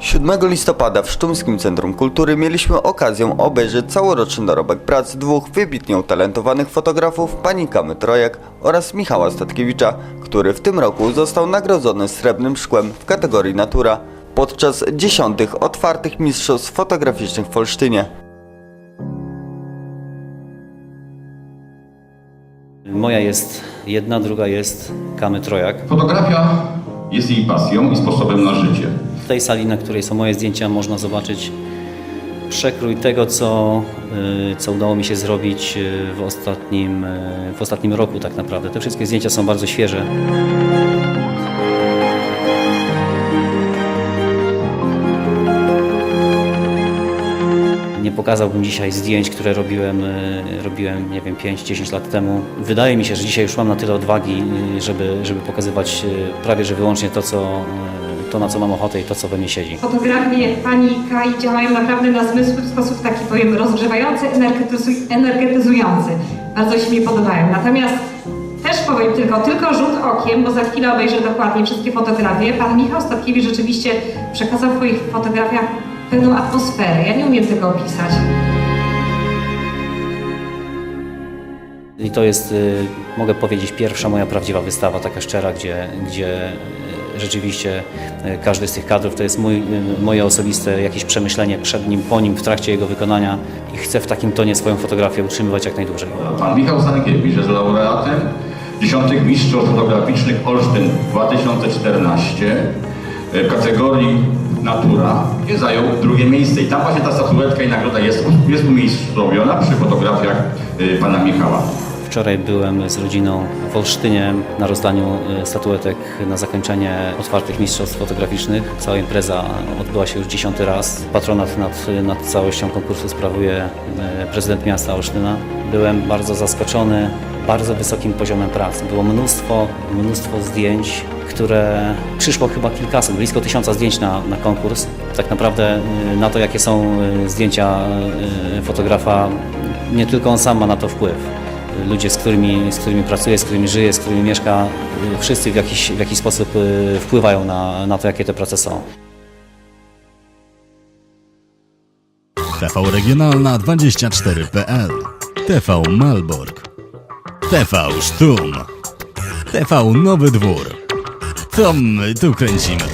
7 listopada w Sztumskim Centrum Kultury mieliśmy okazję obejrzeć całoroczny dorobek prac dwóch wybitnie utalentowanych fotografów, pani Kamy Trojek oraz Michała Statkiewicza, który w tym roku został nagrodzony srebrnym szkłem w kategorii Natura podczas dziesiątych otwartych mistrzostw fotograficznych w Olsztynie. Moja jest jedna, druga jest Kamy Trojak. Fotografia jest jej pasją i sposobem na życie. Tej sali, na której są moje zdjęcia, można zobaczyć przekrój tego, co, y, co udało mi się zrobić y, w ostatnim, y, w ostatnim roku tak naprawdę. Te wszystkie zdjęcia są bardzo świeże. Nie pokazałbym dzisiaj zdjęć, które robiłem, robiłem nie wiem, 5-10 lat temu. Wydaje mi się, że dzisiaj już mam na tyle odwagi, żeby, żeby pokazywać prawie że wyłącznie to, co, to, na co mam ochotę i to, co we mnie siedzi. Fotografie pani Kai działają naprawdę na zmysły w sposób taki powiem rozgrzewający, energetyzuj- energetyzujący. Bardzo się mi podobają. Natomiast też powiem tylko, tylko rzut okiem, bo za chwilę obejrzę dokładnie wszystkie fotografie. Pan Michał Statkiewicz rzeczywiście przekazał w swoich fotografiach pewną atmosferę. Ja nie umiem tego opisać. I to jest, y, mogę powiedzieć, pierwsza moja prawdziwa wystawa, taka szczera, gdzie, gdzie rzeczywiście y, każdy z tych kadrów to jest mój, y, moje osobiste jakieś przemyślenie przed nim, po nim, w trakcie jego wykonania i chcę w takim tonie swoją fotografię utrzymywać jak najdłużej. Pan Michał Stankiewicz jest laureatem dziesiątych mistrzostw fotograficznych Olsztyn 2014 w kategorii Natura, gdzie zajął drugie miejsce. I tam właśnie ta statuetka i nagroda jest, jest umiejscowiona przy fotografiach pana Michała. Wczoraj byłem z rodziną w Olsztynie na rozdaniu y, statuetek na zakończenie otwartych mistrzostw fotograficznych. Cała impreza odbyła się już dziesiąty raz. Patronat nad, nad całością konkursu sprawuje y, prezydent miasta Olsztyna. Byłem bardzo zaskoczony bardzo wysokim poziomem pracy. Było mnóstwo, mnóstwo zdjęć, które przyszło chyba kilkaset, blisko tysiąca zdjęć na, na konkurs. Tak naprawdę y, na to, jakie są zdjęcia fotografa, nie tylko on sam ma na to wpływ ludzie, z którymi, z którymi pracuję, z którymi żyję, z którymi mieszka, y, wszyscy w jakiś, w jakiś sposób y, wpływają na, na to, jakie te prace są. TV Regionalna 24.pl TV Malbork. TV Sztum. TV Nowy Dwór. To my tu kręcimy